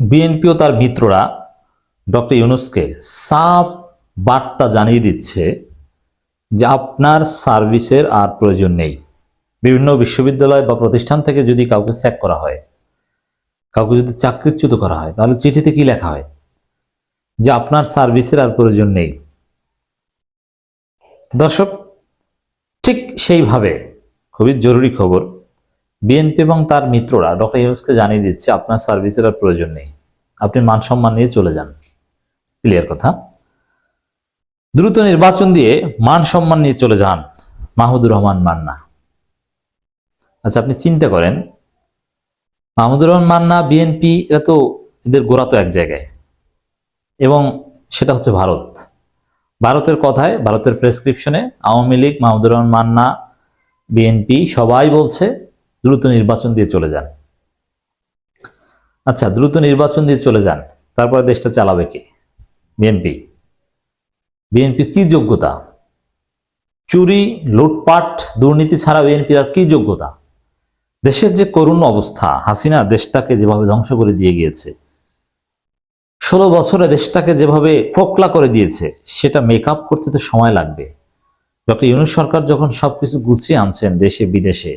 BNP ও তার মিত্ররা doctor ইউনুসকে সাফ বার্তা জানিয়ে দিচ্ছে যে আপনার সার্ভিসের আর প্রয়োজন নেই। বিভিন্ন বিশ্ববিদ্যালয় বা প্রতিষ্ঠান থেকে যদি কাউকে স্যাক করা হয়, কাউকে যদি চাকরিচ্যুত করা হয়, তাহলে চিঠিতে কি লেখা হয়? যে আপনার সার্ভিসের আর প্রয়োজন নেই। দর্শক, ঠিক সেইভাবে খুবই জরুরি খবর বিএনপি এবং তার মিত্ররা ডক্টর ইউনুসকে জানিয়ে দিচ্ছে, আপনার সার্ভিসের আর প্রয়োজন নেই। আপনি মান সম্মান নিয়ে চলে যান। ক্লিয়ার কথা? দ্রুত নির্বাচন দিয়ে মান সম্মান নিয়ে চলে যান মাহমুদুর রহমান মান্না। আচ্ছা আপনি চিন্তা করেন, মাহমুদুর রহমান মান্না বিএনপি এরা তো এদের গোড়া তো এক জায়গায়। এবং সেটা হচ্ছে ভারত। ভারতের কথায়, ভারতের প্রেসক্রিপশনে আওয়ামী লীগ, মাহমুদুর রহমান মান্না বিএনপি সবাই বলছে দ্রুত নির্বাচন দিয়ে চলে যান। আচ্ছা দ্রুত নির্বাচন দিয়ে চলে যান, তারপরে দেশটা চালাবে কে? বিএনপি। বিএনপির কি যোগ্যতা? চুরি, লুটপাট, দুর্নীতি ছাড়া বিএনপির আর কি যোগ্যতা? দেশের যে করুণ অবস্থা, হাসিনা দেশটাকে যেভাবে ধ্বংস করে দিয়ে গিয়েছে, ষোলো বছরে দেশটাকে যেভাবে ফোকলা করে দিয়েছে, সেটা মেকআপ করতে তো সময় লাগবে। ডক্টর ইউনুস সরকার যখন সবকিছু গুছিয়ে আনছেন দেশে বিদেশে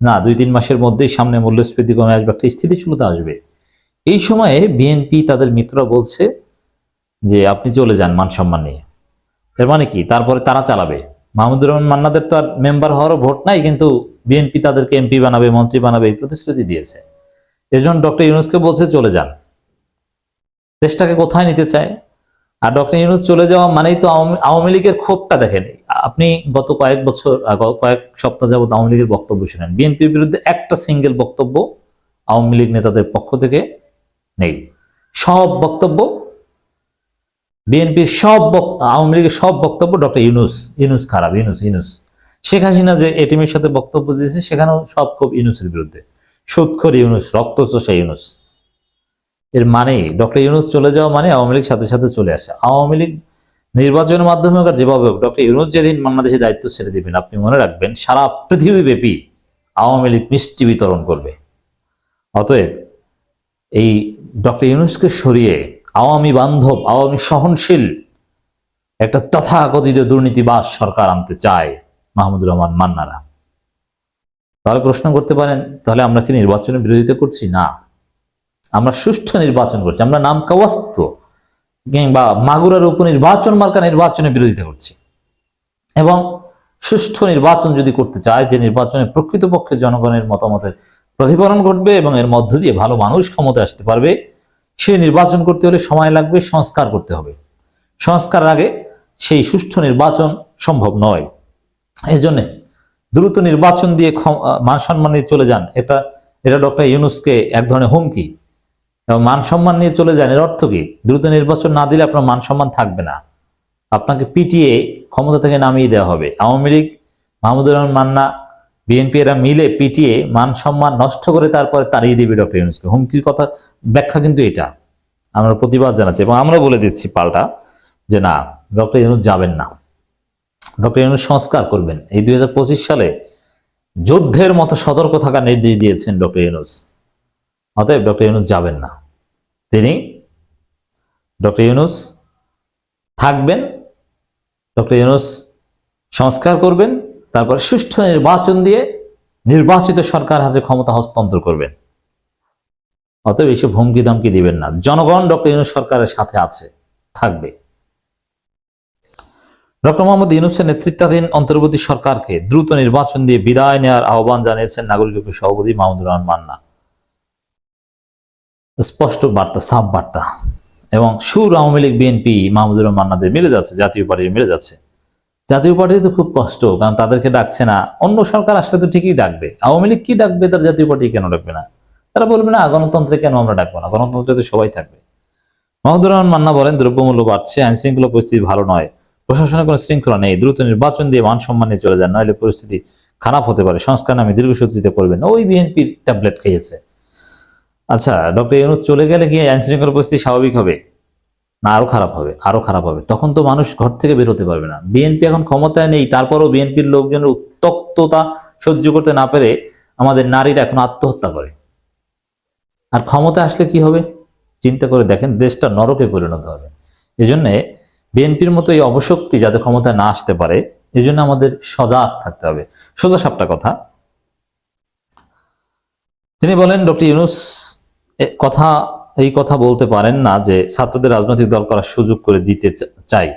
না, দুই তিন মাসের মধ্যেই সামনে মূল্যস্ফীতি কমে আসবে, একটা স্থিতিশীলতা আসবে। এই সময়ে বিএনপি তাদের মিত্র বলছে যে, আপনি চলে যান মান সম্মান নিয়ে। এর মানে কি? তারপরে তারা চালাবে। মাহমুদুর রহমান মান্নাদের তো আর মেম্বার হওয়ারও ভোট নাই, কিন্তু বিএনপি তাদেরকে এমপি বানাবে, মন্ত্রী বানাবে, এই প্রতিশ্রুতি দিয়েছে। এজন্য ডক্টর ইউনুসকে বলছে, চলে যান। দেশটাকে কোথায় নিতে চায়? আর ডক্টর ইউনুস চলে যাওয়া মানেই তো আওয়ামী- লীগের ক্ষোভটা দেখেন। আপনি গত কয়েক বছর কয়েক সপ্তাহ যাবত আওয়ামী লীগের বক্তব্য শুনেন। বিএনপির বিরুদ্ধে একটা সিঙ্গেল বক্তব্য আওয়ামী লীগ নেতাদের পক্ষ থেকে নেই। সব বক্তব্য, বিএনপির সব আওয়ামী লীগের সব বক্তব্য ডক্টর ইউনুস ইউনুস খারাপ, ইউনুস ইউনুস। শেখ হাসিনা যে এটিমের সাথে বক্তব্য দিয়েছে, সেখানেও সব খুব ইউনুসের বিরুদ্ধে। সুৎখর ইউনুস, রক্তচোষা ইউনুস। এর মানে ডক্টর ইউনুস চলে যাওয়া মানে আওয়ামী লীগ সাথে সাথে চলে আসে। আওয়ামী লীগ নির্বাচনের মাধ্যমে হোক যেভাবে হোক, ডক্টর ইউনুস যেদিন বাংলাদেশে দায়িত্ব ছেড়ে দিবেন, আপনি মনে রাখবেন, সারা পৃথিবীব্যাপী আওয়ামী লীগ মিষ্টি বিতরণ করবে। অতএব এই ডক্টর ইউনুসকে সরিয়ে আওয়ামী বান্ধব, আওয়ামী সহনশীল একটা তথাকথিত দুর্নীতিবাস সরকার আনতে চায় মাহমুদুর রহমান মান্নারা। তাহলে প্রশ্ন করতে পারেন, তাহলে আমরা কি নির্বাচনের বিরোধিতা করছি? না। আমরা সুষ্ঠু নির্বাচন করছি, আমরা নাম কাওয়াস্ত কিংবা মাগুরার উপনির্বাচন মার্কা নির্বাচনের বিরোধিতা করছি। এবং সুষ্ঠু নির্বাচন যদি করতে চায়, যে নির্বাচনে প্রকৃতপক্ষে জনগণের মতামতের প্রতিফলন ঘটবে এবং এর মধ্য দিয়ে ভালো মানুষ ক্ষমতা আসতে পারবে সেই নির্বাচন করতে হলে সময় লাগবে, সংস্কার করতে হবে। সংস্কার আগে সেই সুষ্ঠু নির্বাচন সম্ভব নয়। এই জন্যে দ্রুত নির্বাচন দিয়ে মান সম্মান নিয়ে চলে যান। এটা এটা ডক্টর ইউনুসকে এক ধরনের হুমকি মান সম্মান নিয়ে চলে যান, এর অর্থ কি? দ্রুত নির্বাচন না দিলে আপনার মান সম্মান থাকবে না। আপনাকে পিটিয়ে ক্ষমতা থেকে নামিয়ে দেওয়া হবে। আওয়ামী লীগ, মাহমুদুর রহমান, মান্না বিএনপি এরা মিলে পিটিয়ে মান সম্মান নষ্ট করে তারপরে তাড়িয়ে দিবে ডক্টর ইউনুসকে। হুমকির কথা, ব্যাখ্যা কিন্তু এটা। আমরা প্রতিবাদ জানাচ্ছি এবং আমরা বলে দিচ্ছি পাল্টা যে না, ডক্টর ইউনুস যাবেন না। ডক্টর ইউনুস সংস্কার করবেন। এই দুই হাজার পঁচিশ সালে যুদ্ধের মতো সতর্ক থাকার নির্দেশ দিয়েছেন ডক্টর ইউনুস। অতএব ডক্টর ইউনুস যাবেন না। তিনি ডক্টর ইউনুস থাকবেন, ডক্টর ইউনুস সংস্কার করবেন, তারপর সুষ্ঠু নির্বাচন দিয়ে নির্বাচিত সরকার হাতে ক্ষমতা হস্তান্তর করবেন। অতএব এইসব হুমকি ধমকি দিবেন না। জনগণ ডক্টর ইউনুস সরকারের সাথে আছে, থাকবে। ডক্টর মোহাম্মদ ইউনুসের নেতৃত্বাধীন অন্তর্বর্তী সরকারকে দ্রুত নির্বাচন দিয়ে বিদায় নেওয়ার আহ্বান জানিয়েছেন নাগরিক সভাপতি মাহমুদুর রহমান মান্না। স্পষ্ট বার্তা, সাফ বার্তা। এবং সুর আওয়ামী লীগ, বিএনপি, মাহমুদুর রহমান মান্নাদের মিলে যাচ্ছে, জাতীয় পার্টি মিলে যাচ্ছে। জাতীয় পার্টি তো খুব কষ্ট, কারণ তাদেরকে ডাকছে না। অন্য সরকার আসলে তো ঠিকই ডাকবে। আওয়ামী লীগ কি ডাকবে, তার জাতীয় পার্টি কেন ডাকবে না? তারা বলবে, না, গণতন্ত্রে কেন আমরা ডাকবো না? গণতন্ত্রে তো সবাই থাকবে। মাহমুদুর রহমান মান্না বলেন, দ্রব্যমূল্য বাড়ছে আইন শৃঙ্খলা পরিস্থিতি ভালো নয়। প্রশাসনের কোনো শৃঙ্খলা নেই। দ্রুত নির্বাচন দিয়ে মান সম্মান নিয়ে চলে যান নইলে পরিস্থিতি খারাপ হতে পারে। সংস্কার নামে দীর্ঘসূত্রিতা করবেন ওই বিএনপির ট্যাবলেট খেয়েছে। আচ্ছা ডক্টর ইউনুস চলে গেলে গিয়ে আইন শৃঙ্খলা পরিস্থিতি স্বাভাবিক হবে না, আরও খারাপ হবে, আরও খারাপ হবে। তখন তো মানুষ ঘর থেকে বের হতে পারবে না। বিএনপি এখন ক্ষমতায় নেই, তারপরও বিএনপির লোকজনের উত্তক্ততা সহ্য করতে না পেরে আমাদের নারীরা এখন আত্মহত্যা করে। আর ক্ষমতা আসলে কি হবে? চিন্তা করে দেখেন, দেশটা নরকে পরিণত হবে। এই জন্যে বিএনপির মতো এই অবশক্তি যাতে ক্ষমতায় না আসতে পারে এই জন্য আমাদের সজাগ থাকতে হবে। সোজা সাপটা কথা। তিনি বলেন, ডক্টর ইউনুস কথা, এই কথা বলতে পারেন না যে ছাত্রদের রাজনৈতিক দল করার সুযোগ করে দিতে চাই।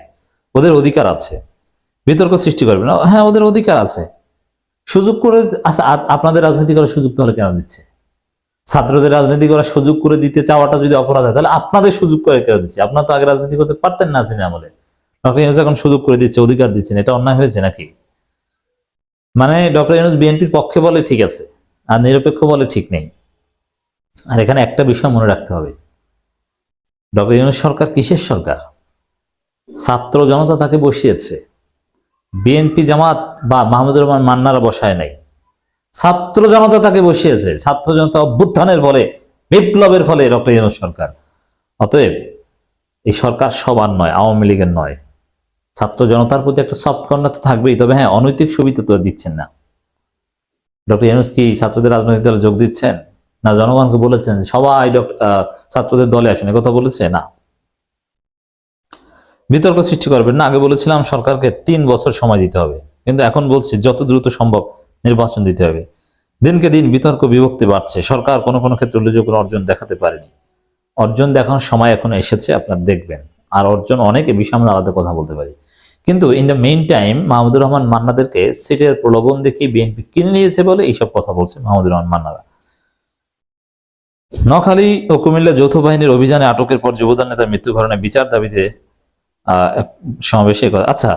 ওদের অধিকার আছে। বিতর্ক সৃষ্টি করবে না। হ্যাঁ ওদের অধিকার আছে। সুযোগ করে আচ্ছা আপনাদের রাজনীতি করার সুযোগ তাহলে কেন দিচ্ছে? ছাত্রদের রাজনীতি করার সুযোগ করে দিতে চাওয়াটা যদি অপরাধ হয়, তাহলে আপনাদের সুযোগ করে কেন দিচ্ছে? আপনার তো আগে রাজনীতি করতে পারতেন না সিনে আমলে ডক্টর ইউনুস এখন সুযোগ করে দিচ্ছে, অধিকার দিচ্ছেন এটা অন্যায় হয়েছে নাকি? মানে ডক্টর ইউনুস বিএনপির পক্ষে বলে ঠিক আছে, আর নিরপেক্ষ বলে ঠিক নেই। আর এখানে একটা বিষয় মনে রাখতে হবে। ডক্টর ইউনুস সরকার কিসের সরকার? ছাত্র জনতা তাকে বসিয়েছে। বিএনপি জামাত বা মাহমুদুর রহমান মান্নারা বসায় নাই। ছাত্র জনতা তাকে বসিয়েছে। ছাত্র জনতা অভ্যুত্থানের ফলে, বিপ্লবের ফলে ডক্টর ইউনুস সরকার। অতএব এই সরকার সবার নয়, আওয়ামী লীগের নয়। ছাত্র জনতার প্রতি একটা সফট কর্নার তো থাকবেই, তবে হ্যাঁ অনৈতিক সুবিধা তো দিচ্ছেন না। ডক্টর ইউনুস কি ছাত্রদের রাজনৈতিক দলে যোগ দিচ্ছেন? না, জনগণকে বলেছেন, সবাই ছাত্রদের দলে আসুন কথা বলেছে? না। বিতর্ক সৃষ্টি করবেন না। আগে বলেছিলাম সরকারকে তিন বছর সময় দিতে হবে। কিন্তু এখন বলছি, যত দ্রুত সম্ভব নির্বাচন দিতে হবে। দিনকে দিন বিতর্ক, বিভক্তি বাড়ছে। সরকার কোনো কোনো ক্ষেত্রে উল্লেখযোগ্য অর্জন দেখাতে পারেনি। অর্জন দেখানোর সময় এখন এসেছে, আপনারা দেখবেন। আর অর্জন অনেক বিষয়ে আমরা আলাদা কথা বলতে পারি। কিন্তু in the main time Mahmudur Rahman মান্নাদেরকে সিটের প্রলোভন দেখিয়ে বিএনপি কিনে নিয়েছে বলে এইসব কথা বলছে মাহমুদুর রহমান মান্নারা। নখালী ও কুমিল্লা যৌথ বাহিনীর অভিযানে আটকের পর যুবদল নেতার মৃত্যু ঘটনায় বিচার দাবিতে সমাবেশে আচ্ছা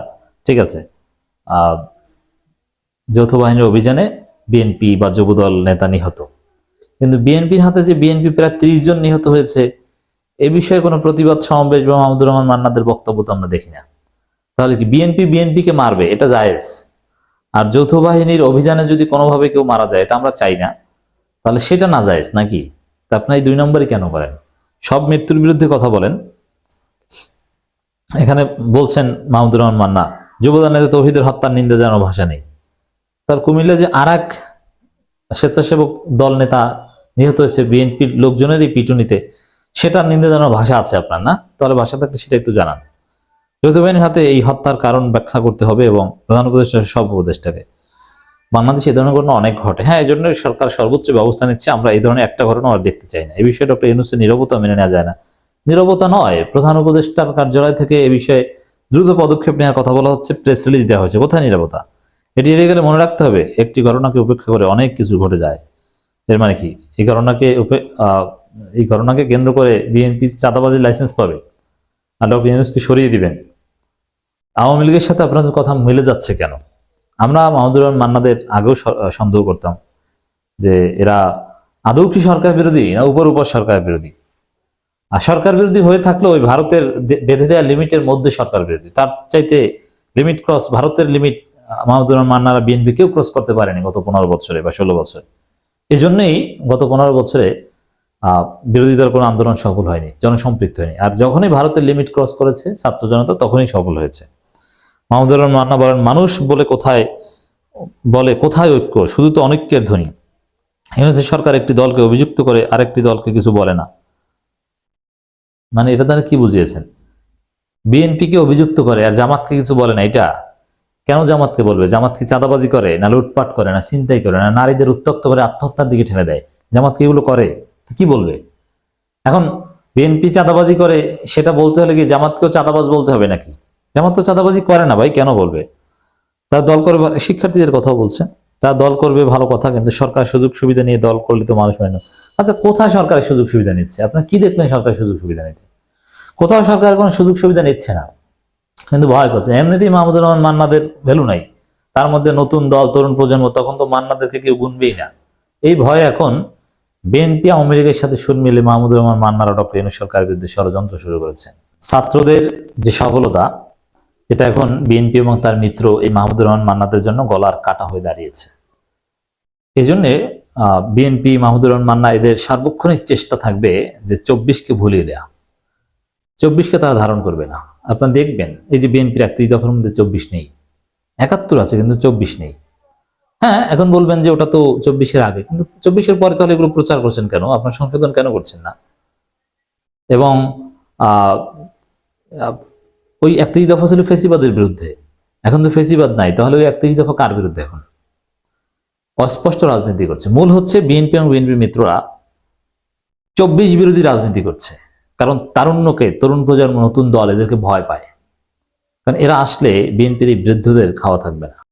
ঠিক আছে। যৌথ বাহিনীর অভিযানে বিএনপি বা যুবদল নেতা নিহত। কিন্তু বিএনপির হাতে যে বিএনপি প্রায় ত্রিশ জন নিহত হয়েছে, এ বিষয়ে কোনো প্রতিবাদ, সমাবেশ বা মাহমুদুর রহমান মান্নাদের বক্তব্য তো আমরা দেখি না। তাহলে কি বিএনপি বিএনপিকে মারবে? এটা জায়েজ। আর যৌথ বাহিনীর অভিযানে যদি কোনোভাবে কেউ মারা যায়, এটা আমরা চাই না। তাহলে সেটা না জায়েজ নাকি? তা আপনার এই দুই নম্বরই কেন করেন সব মৃত্যুর বিরুদ্ধে কথা বলেন। এখানে বলছেন মাহমুদুর রহমান মান্না যুবদল নেতা তৌহিদের হত্যার নিন্দা জানানো ভাষা নেই। তার কুমিল্লা যে আর এক স্বেচ্ছাসেবক দল নেতা নিহত হয়েছে বিএনপির লোকজনেরই পিটুনিতে, সেটার নিন্দা জানানোর ভাষা আছে আপনার, না? তাহলে ভাষা থাকলে সেটা একটু জানান। যৌথ বাহিনীর হাতে এই হত্যার কারণ ব্যাখ্যা করতে হবে এবং প্রধান উপদেষ্টা সব উপদেষ্টাকে বাংলাদেশে এই ধরনের ঘটনা অনেক ঘটে। হ্যাঁ এই জন্য সরকার সর্বোচ্চ ব্যবস্থা নিচ্ছে। আমরা এই ধরনের একটা ঘটনা আর দেখতে চাই না। এই বিষয়ে ডক্টর ইউনুসের নিরবতা মেনে নেওয়া যায় না। নিরবতা নয়, প্রধান উপদেষ্টার কার্যালয় থেকে এ বিষয়ে দ্রুত পদক্ষেপ নেওয়ার কথা বলা হচ্ছে, প্রেস রিলিজ দেওয়া হয়েছে। কোথায় নিরবতা? এটি এড়িয়ে গেলে মনে রাখতে হবে, একটি ঘটনাকে উপেক্ষা করে অনেক কিছু ঘটে যায়। এর মানে কি? এই ঘটনাকে এই ঘটনাকে কেন্দ্র করে বিএনপি চাঁদাবাজির লাইসেন্স পাবে। আর ডক্টর ইউনুসকে সরিয়ে দিবেন। আওয়ামী লীগের সাথে আপনাদের কথা মিলে যাচ্ছে কেন? আমরা মাহমুদুর মান্নাদের আগেও সন্দেহ করতাম যে এরা আদৌ কি সরকার বিরোধী না উপর উপর সরকার বিরোধী। আর সরকার বিরোধী হয়ে থাকলে ওই ভারতের বেঁধে দেওয়া লিমিটের মধ্যে সরকার বিরোধী। তার চাইতে লিমিট ক্রস ভারতের লিমিট মাহমুদুর মান্নারা বিএনপি কেউ ক্রস করতে পারেনি গত পনেরো বছরে বা ষোলো বছরে। জন্যই গত পনেরো বছরে বিরোধী দল কোনো আন্দোলন সফল হয়নি, জনসম্পৃক্ত হয়নি। আর যখনই ভারতের লিমিট ক্রস করেছে ছাত্র জনতা, তখনই সফল হয়েছে। মাহমুদুর মান্না বলেন, মানুষ বলে কোথায় বলে কোথায় ঐক্য? শুধু তো অনৈক্যের ধ্বনি। হিমন্ত সরকার একটি দলকে অভিযুক্ত করে আরেকটি দলকে কিছু বলে না। মানে এটা তারা কি বুঝিয়েছেন? বিএনপিকে অভিযুক্ত করে আর জামাতকে কিছু বলে না, এটা? কেন জামাতকে বলবে? জামাত কি চাঁদাবাজি করে, না লুটপাট করে, না চিন্তাই করে, না নারীদের উত্তক্ত করে আত্মহত্যার দিকে ঠেলে দেয়? জামাত কি এগুলো করে? কি বলবে? এখন বিএনপি চাঁদাবাজি করে, সেটা বলতে হলে কি জামাতকেও চাঁদাবাজ বলতে হবে নাকি? জামাত তো চাঁদাবাজি করে না ভাই, কেন বলবে? তার দল করবে, শিক্ষার্থীদের কথা বলছে। তার দল করবে ভালো কথা, কিন্তু সরকার সুযোগ সুবিধা নিয়ে দল করলে তো মানুষ মেনে। আচ্ছা কোথায় সরকারের সুযোগ সুবিধা নিচ্ছে? আপনার কি দেখলেন সরকারের সুযোগ সুবিধা নিতে? কোথাও সরকার কোনো সুযোগ সুবিধা নিচ্ছে না। কিন্তু ভয় করছে এমনিতেই মাহমুদুর রহমান মান্নাদের ভ্যালু নাই। তার মধ্যে নতুন দল, তরুণ প্রজন্ম, তখন তো মান্নাদেরকে কেউ গুনবেই না। এই ভয় এখন বিএনপি, আওয়ামী লীগের সাথে সুর মিলে মাহমুদুর রহমান মান্নারা ডক্টর ইউনুস সরকারের বিরুদ্ধে ষড়যন্ত্র শুরু করেছেন ছাত্রদের যে সফলতা এটা এখন বিএনপি এবং তার মিত্র এই মাহমুদুর রহমান মান্নাদের জন্য গলার কাটা হয়ে দাঁড়িয়েছে। এই জন্যে বিএনপি, মাহমুদুর রহমান মান্না এদের সার্বক্ষণিক চেষ্টা থাকবে যে চব্বিশকে ভুলিয়ে দেয়া। চব্বিশকে তারা ধারণ করবে না। আপনারা দেখবেন, এই যে বিএনপির একত্রিশ দফার মধ্যে চব্বিশ নেই। একাত্তর আছে, কিন্তু চব্বিশ নেই। হ্যাঁ এখন বলবেন যে ওটা তো চব্বিশের আগে, কিন্তু চব্বিশের পরে তাহলে এগুলো প্রচার করছেন কেন? আপনার সংশোধন কেন করছেন না? এবং ওই একত্রিশ দফা ছিল ফেসিবাদের বিরুদ্ধে। এখন তো ফেসিবাদ নাই, তাহলে ওই একত্রিশ দফা কার বিরুদ্ধে এখন? অস্পষ্ট রাজনীতি করছে। মূল হচ্ছে বিএনপি এবং বিএনপি মিত্ররা চব্বিশ বিরোধী রাজনীতি করছে। কারণ তারুণ্যকে, তরুণ প্রজন্ম, নতুন দল, এদেরকে ভয় পায়। কারণ এরা আসলে বিএনপির এই বৃদ্ধদের খাওয়া থাকবে না।